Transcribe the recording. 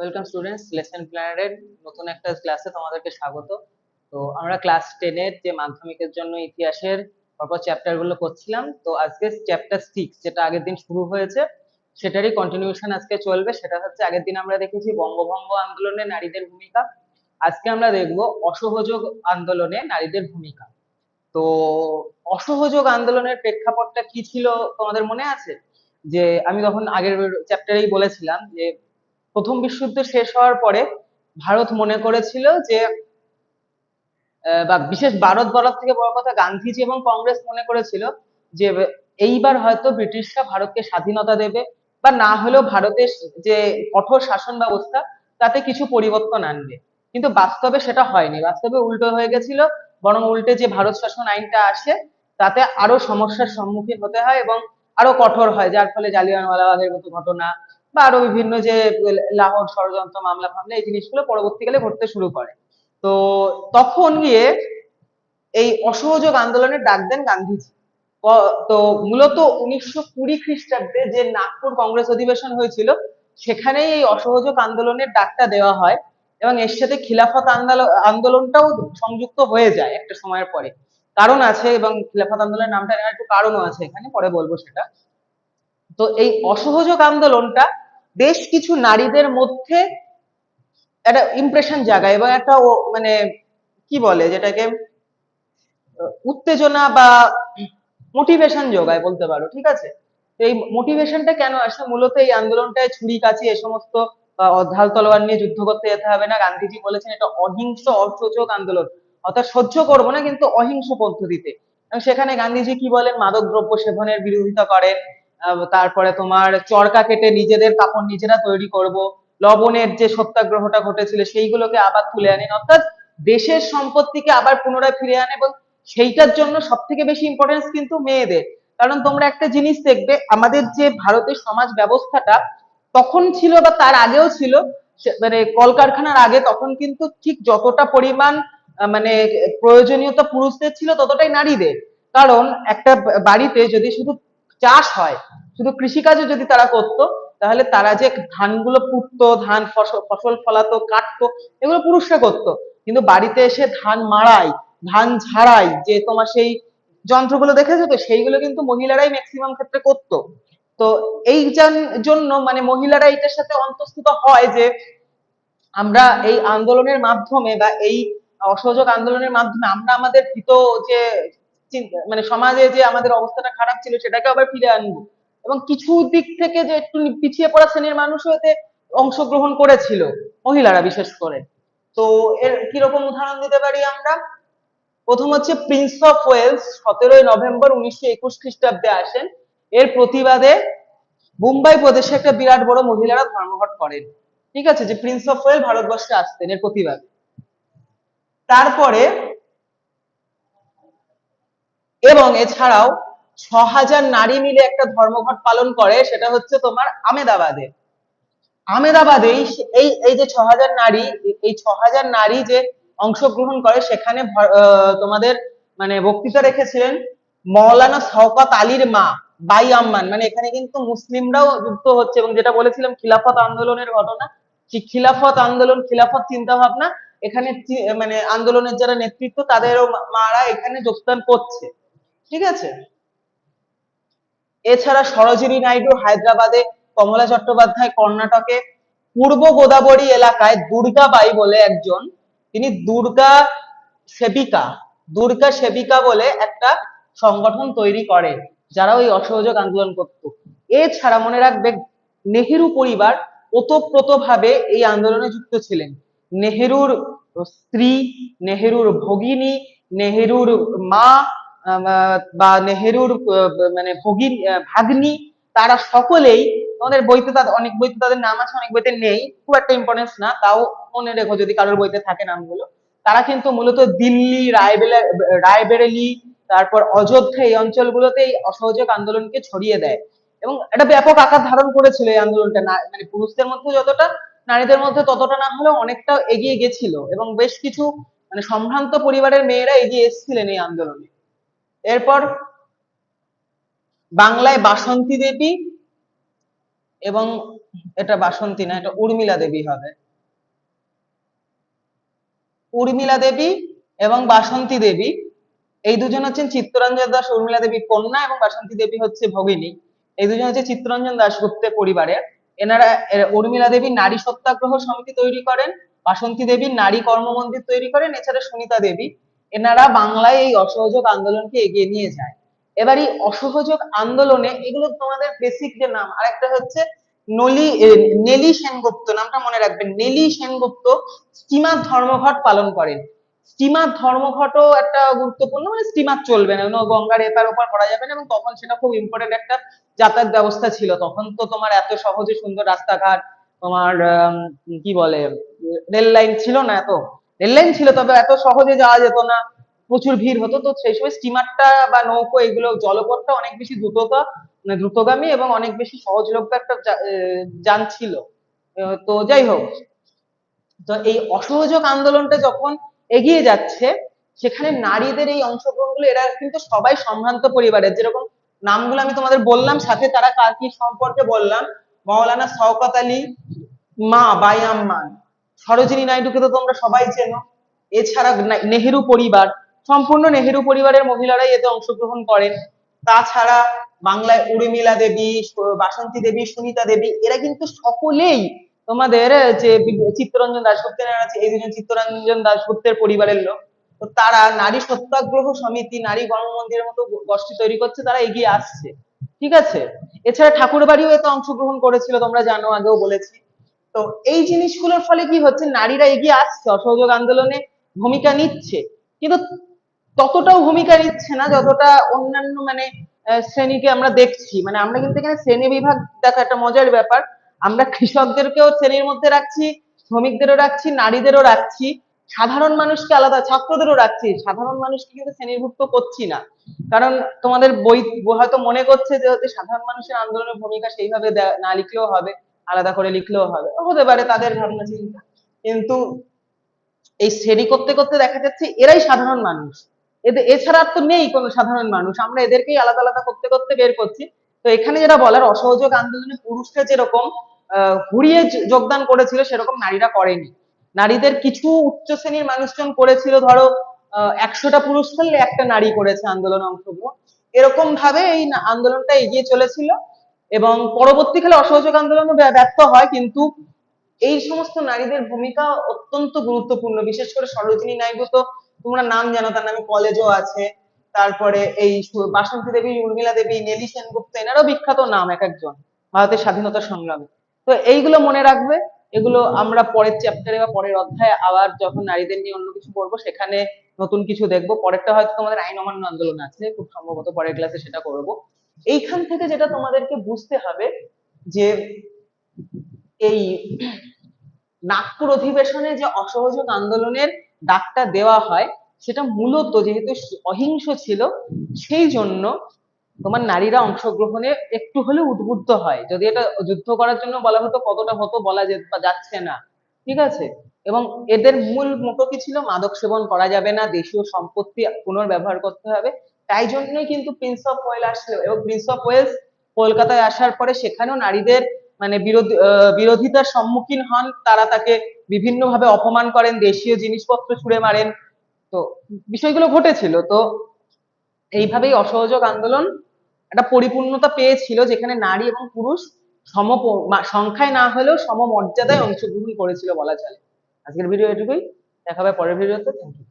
Welcome students lesson প্ল্যানারের নতুন একটা ক্লাসে তোমাদেরকে স্বাগত। তো আমরা ক্লাস টেনের যে মাধ্যমিকের জন্য ইতিহাসের পরপর চ্যাপ্টারগুলো করছিলাম, তো আজকে চ্যাপ্টার সিক্স যেটা আগের দিন শুরু হয়েছে, সেটারই কন্টিনিউশন আজকে চলবে। সেটা হচ্ছে আগের দিন আমরা দেখেছি বঙ্গভঙ্গ আন্দোলনে নারীদের ভূমিকা। আজকে আমরা দেখব অসহযোগ আন্দোলনে নারীদের ভূমিকা। তো অসহযোগ আন্দোলনের প্রেক্ষাপটটা কি ছিল তোমাদের মনে আছে? যে আমি তখন আগের চ্যাপ্টারেই বলেছিলাম যে প্রথম বিশ্বযুদ্ধ শেষ হওয়ার পরে ভারত মনে করেছিল যে বা বিশেষ ভারত বলার থেকে বড় কথা গান্ধীজি এবং কংগ্রেস মনে করেছিল যে, এইবার হয়তো ব্রিটিশরা ভারতকে স্বাধীনতা দেবে বা না হলেও ভারতের যে কঠোর শাসন ব্যবস্থা, তাতে কিছু পরিবর্তন আনবে। কিন্তু বাস্তবে সেটা হয়নি। বাস্তবে উল্টো হয়ে গেছিল, বরং উল্টে যে ভারত শাসন আইনটা আসে, তাতে আরও সমস্যার সম্মুখীন হতে হয় এবং আরও কঠোর হয়, যার ফলে জালিয়ানওয়ালাবাগের মতো ঘটনা বা আরও বিভিন্ন যে লাহোর ষড়যন্ত্র, মামলা ফামলা, এই জিনিসগুলো পরবর্তীকালে ঘটতে শুরু করে। তো তখন গিয়ে এই অসহযোগ আন্দোলনের ডাক দেন গান্ধীজি। তো মূলত উনিশশো কুড়ি খ্রিস্টাব্দে যে নাগপুর কংগ্রেস অধিবেশন হয়েছিল, সেখানেই এই অসহযোগ আন্দোলনের ডাকটা দেওয়া হয় এবং এর সাথে খিলাফত আন্দোলন আন্দোলনটাও সংযুক্ত হয়ে যায় একটা সময়ের পরে। কারণ আছে এবং খিলাফত আন্দোলনের নামটা একটু কারণও আছে এখানে, পরে বলব সেটা। তো এই অসহযোগ আন্দোলনটা বেশ কিছু নারীদের মধ্যে একটা ইমপ্রেশন জাগায় এবং একটা মানে কি বলে যেটাকে, উত্তেজনা বা মোটিভেশন যোগায় বলতে পারো, ঠিক আছে? এই মোটিভেশনটা কেন আসে? মূলত এই আন্দোলনটায় ছুরি কাচি এ সমস্ত ঢাল তলোয়ার নিয়ে যুদ্ধ করতে যেতে হবে না। গান্ধীজি বলেছেন এটা অহিংস, অসহযোগ আন্দোলন। অর্থাৎ সহ্য করব না, কিন্তু অহিংস পদ্ধতিতে। সেখানে গান্ধীজি কি বলেন? মাদক দ্রব্য সেবনের বিরোধিতা করেন। তারপরে তোমার চরকা কেটে নিজেদের কাপড় নিজেরা তৈরি করব। লবণের যে সত্যাগ্রহটা ঘটেছিল সেইগুলোকে আবার তুলে আনেন অর্থাৎ দেশের সম্পত্তিকে আবার পুনরায় ফিরে আনে এবং সেইটার জন্য সব থেকে বেশি ইম্পর্টেন্স কিন্তু মেয়েদের। কারণ তোমরা একটা জিনিস দেখবে, আমাদের যে ভারতের সমাজ ব্যবস্থাটা তখন ছিল বা তার আগেও ছিল। মানে কলকারখানার আগে তখন কিন্তু ঠিক যতটা পরিমাণ মানে প্রয়োজনীয়তা পুরুষদের ছিল ততটাই নারীদের। কারণ একটা বাড়িতে যদি শুধু চাষ হয়, শুধু কৃষিকাজও যদি তারা করতো, তাহলে তারা যে ধানগুলো পুঁততো, ধান ফসল ফসল ফলাতো, কাটতো, এগুলো পুরুষরা করতো। কিন্তু বাড়িতে এসে ধান মাড়াই, ধান ঝাড়াই, যে তোমার সেই যন্ত্রগুলো দেখেছ তো, সেইগুলো কিন্তু মহিলারাই ম্যাক্সিমাম ক্ষেত্রে করতো। তো এই জন- জন্য মানে মহিলারা এটার সাথে অন্তঃস্থিত হয় যে, আমরা এই আন্দোলনের মাধ্যমে বা এই অসহযোগ আন্দোলনের মাধ্যমে আমরা আমাদের ভীত যে মানে সমাজে যে আমাদের অবস্থাটা খারাপ ছিল সেটাকে আবার ফিরে আনব। এবং কিছু দিক থেকে যে একটু পিছিয়ে পড়া শ্রেণির মানুষও এতে অংশগ্রহণ করেছিল, মহিলারা বিশেষ করে। তো এর কীরকম উদাহরণ দিতে পারি আমরা? প্রথম হচ্ছে প্রিন্স অফ ওয়েলস সতেরোই নভেম্বর উনিশশো একুশ খ্রিস্টাব্দে আসেন। এর প্রতিবাদে মুম্বাই প্রদেশে একটা বিরাট বড় মহিলারা ধর্মঘট করেন। ঠিক আছে, যে প্রিন্স অফ ওয়েল ভারতবর্ষে আসতেন এর প্রতিবাদে। তারপরে এবং এছাড়াও ছ হাজার নারী মিলে একটা ধর্মঘট পালন করে, সেটা হচ্ছে তোমার আমেদাবাদে। আমেদাবাদে এই এই যে ছ হাজার নারী, এই ছ হাজার নারী যে অংশগ্রহণ করে, সেখানে তোমাদের মানে বক্তৃতা রেখেছিলেন মৌলানা শওকত আলীর মা, বাই আম্মান। মানে এখানে কিন্তু মুসলিমরাও যুক্ত হচ্ছে এবং যেটা বলেছিলাম, খিলাফত আন্দোলনের ঘটনা। খিলাফত আন্দোলন, খিলাফত চিন্তা ভাবনা এখানে মানে আন্দোলনের যারা নেতৃত্ব, তাদেরও মারা এখানে যোগদান করছে। ঠিক আছে? এছাড়া সরোজিনী নাইডু হায়দ্রাবাদে, কমলা চট্টোপাধ্যায় কর্ণাটকে, পূর্ব গোদাবরী এলাকায় দুর্গাবাই বলে একজন। তিনি দুর্গা সেবিকা দুর্গা সেবিকা বলে একটা সংগঠন তৈরি করেন যারা ওই অসহযোগ আন্দোলন করত। এছাড়া মনে রাখবে, নেহেরু পরিবার ওতপ্রোতভাবে এই আন্দোলনে যুক্ত ছিলেন। নেহেরুর স্ত্রী, নেহেরুর ভগিনী, নেহেরুর মা বা নেহেরুর মানে ভগিনী ভাগ্নি, তারা সকলেই আমাদের বইতে তাদের, অনেক বইতে তাদের নাম আছে, অনেক বইতে নেই, খুব একটা ইম্পর্টেন্স না, তাও মনে রেখো যদি কারোর বইতে থাকে নামগুলো। তারা কিন্তু মূলত দিল্লি, রায়বেলা, রায়বেরেলি, তারপর অযোধ্যা এই অঞ্চলগুলোতে এই অসহযোগ আন্দোলনকে ছড়িয়ে দেয়। এবং এটা ব্যাপক আকার ধারণ করেছিল এই আন্দোলনটা মানে পুরুষদের মধ্যে যতটা, নারীদের মধ্যে ততটা না হলেও অনেকটা এগিয়ে গেছিল। এবং বেশ কিছু মানে সম্ভ্রান্ত পরিবারের মেয়েরা এগিয়ে এসেছিলেন এই আন্দোলনে। এরপর বাংলায় বাসন্তী দেবী এবং এটা বাসন্তী না, এটা উর্মিলা দেবী হবে। উর্মিলা দেবী এবং বাসন্তী দেবী, এই দুজন হচ্ছেন চিত্তরঞ্জন দাস, উর্মিলা দেবী কন্যা এবং বাসন্তী দেবী হচ্ছে ভগিনী। এই দুজন হচ্ছে চিত্তরঞ্জন দাশগুপ্তের পরিবারে। এনারা উর্মিলা দেবী নারী সত্যাগ্রহ সমিতি তৈরি করেন, বাসন্তী দেবী নারী কর্ম মন্দির তৈরি করেন, এছাড়া সুনিতা দেবী এনারা বাংলায় এই অসহযোগ আন্দোলনকে এগিয়ে নিয়ে যায়। এবার এই অসহযোগ আন্দোলনে এগুলো তোমাদের বেসিক যে নাম, আরেকটা হচ্ছে নলি নেলি সেনগুপ্ত, নামটা মনে রাখবেন। নেলি সেনগুপ্ত স্টিমার ধর্মঘট পালন করেন। স্টিমার ধর্মঘটও একটা গুরুত্বপূর্ণ মানে স্টিমার চলবে না। গঙ্গার এপার ওপার করা যাবে না এবং তখন সেটা খুব ইম্পর্টেন্ট একটা যাতায়াত ব্যবস্থা ছিল। তখন তো তোমার এত সহজে সুন্দর রাস্তাঘাট, তোমার কি বলে রেল লাইন ছিল না এত। রেল লাইন ছিল, তবে এত সহজে যাওয়া যেত না। প্রচুর ভিড় হতো, তো সেই সময় স্টিমারটা বা নৌকো এগুলো, জলপথটা অনেক বেশি দ্রুততা মানে দ্রুতগামী এবং অনেক বেশি সহজলভ্য একটা যান ছিল। তো যাই হোক, তো এই অসহযোগ আন্দোলনটা যখন এগিয়ে যাচ্ছে, সেখানে নারীদের এই অংশগ্রহণগুলো, এরা কিন্তু সবাই সম্ভ্রান্ত পরিবারের। যেরকম নামগুলো আমি তোমাদের বললাম, সাথে তারা কার কি সম্পর্কে বললাম? মৌলানা শওকত আলী মা বায়াম্মান সরোজিনী নাইডুকে তো তোমরা সবাই চেনো। এছাড়া নেহেরু পরিবার, সম্পূর্ণ নেহেরু পরিবারের মহিলারাই এতে অংশগ্রহণ করেন। তাছাড়া বাংলায় উর্মিলা দেবী বাসন্তী দেবী, সুনিতা দেবী, এরা কিন্তু সকলেই তোমাদের যে চিত্তরঞ্জন দাশগুপ্তের আছে, এই দুজন চিত্তরঞ্জন দাশগুপ্তের পরিবারের লোক। তো তারা নারী সত্যাগ্রহ সমিতি, নারী গণমন্দিরের মতো গোষ্ঠী তৈরি করছে, তারা এগিয়ে আসছে। ঠিক আছে? এছাড়া ঠাকুরবাড়িও এতে অংশগ্রহণ করেছিল, তোমরা জানো, আগেও বলেছি। তো এই জিনিসগুলোর ফলে কি হচ্ছে? নারীরা এগিয়ে আসছে, অসহযোগ আন্দোলনে ভূমিকা নিচ্ছে। কিন্তু ততটাও ভূমিকা নিচ্ছে না যতটা অন্যান্য মানে শ্রেণীকে আমরা দেখছি। মানে আমরা কিন্তু এখানে শ্রেণি বিভাগ দেখা একটা মজার ব্যাপার। আমরা কৃষকদেরকেও শ্রেণির মধ্যে রাখছি, শ্রমিকদেরও রাখছি, নারীদেরও রাখছি। সাধারণ মানুষকে আলাদা, ছাত্রদেরও রাখছি। সাধারণ মানুষকে কিন্তু শ্রেণীভুক্ত করছি না। কারণ তোমাদের বই হয়তো মনে করছে যে সাধারণ মানুষের আন্দোলনের ভূমিকা সেইভাবে না লিখলেও হবে। আলাদা করে লিখলেও হবে। হতে পারে তাদের ভাবনা চিন্তা। কিন্তু এই শ্রেণি করতে করতে দেখা যাচ্ছে এরাই সাধারণ মানুষ। এদের, এছাড়া তো নেই কোনো সাধারণ মানুষ। আমরা এদেরকেই আলাদা আলাদা করতে করতে বের করছি। তো এখানে যেটা বলার, অসহযোগ আন্দোলনে পুরুষরা যেরকম হুড়িয়ে যোগদান করেছিল, সেরকম নারীরা করেনি। নারীদের কিছু উচ্চ শ্রেণির মানুষজন করেছিল, ধরো একশোটা পুরুষ করলে একটা নারী করেছে আন্দোলন অংশগ্রহণ। এরকম ভাবে এই আন্দোলনটা এগিয়ে চলেছিল। এবং পরবর্তীকালে অসহযোগ আন্দোলনও ব্য- ব্যর্থ হয়, কিন্তু এই সমস্ত নারীদের ভূমিকা অত্যন্ত গুরুত্বপূর্ণ। বিশেষ করে সরোজিনী নাইডু তো তোমরা নাম জানো, তার নামে কলেজও আছে। তারপরে এই বাসন্তী দেবী, উর্মিলা দেবী, নেলি সেনগুপ্ত, এনারাও বিখ্যাত নাম এক একজন, ভারতের স্বাধীনতা সংগ্রামে। তো এইগুলো মনে রাখবে, এগুলো আমরা পরের চ্যাপ্টারে বা পরের অধ্যায়ে আবার যখন নারীদের নিয়ে অন্য কিছু পড়ব সেখানে নতুন কিছু দেখব। পরেরটা হয়তো তোমাদের আইন অমান্য আন্দোলন আছে, খুব সম্ভবত পরের ক্লাসে সেটা করব। এইখান থেকে যেটা তোমাদেরকে বুঝতে হবে যে এই নাগপুর অধিবেশনে যে অসহযোগ আন্দোলনের ডাকটা দেওয়া হয়, সেটা মূলত যেহেতু অহিংস ছিল, সেই জন্য তোমার নারীরা অংশগ্রহণে একটু হলেও উদ্বুদ্ধ হয়। যদি এটা যুদ্ধ করার জন্য বলা হতো, কতটা হতো বলা যাচ্ছে না। ঠিক আছে? এবং এদের মূল মোটো কি ছিল মাদক সেবন করা যাবে না, দেশীয় সম্পত্তি পুনর্ব্যবহার করতে হবে। তাই জন্যই কিন্তু প্রিন্স অফ ওয়েল আসলো। এবং প্রিন্স অফ ওয়েলস কলকাতায় আসার পরে সেখানেও নারীদের মানে বিরোধী বিরোধিতার সম্মুখীন হন। তারা তাকে বিভিন্নভাবে অপমান করেন, দেশীয় জিনিসপত্র ছুঁড়ে মারেন। তো বিষয়গুলো ঘটেছিল। তো এইভাবেই অসহযোগ আন্দোলন একটা পরিপূর্ণতা পেয়েছিল, যেখানে নারী এবং পুরুষ সম সংখ্যায় না হলেও সমমর্যাদায় অংশগ্রহণ করেছিল বলা চলে। আজকের ভিডিও এটুকুই। দেখা হবে পরের ভিডিওতে। Thank you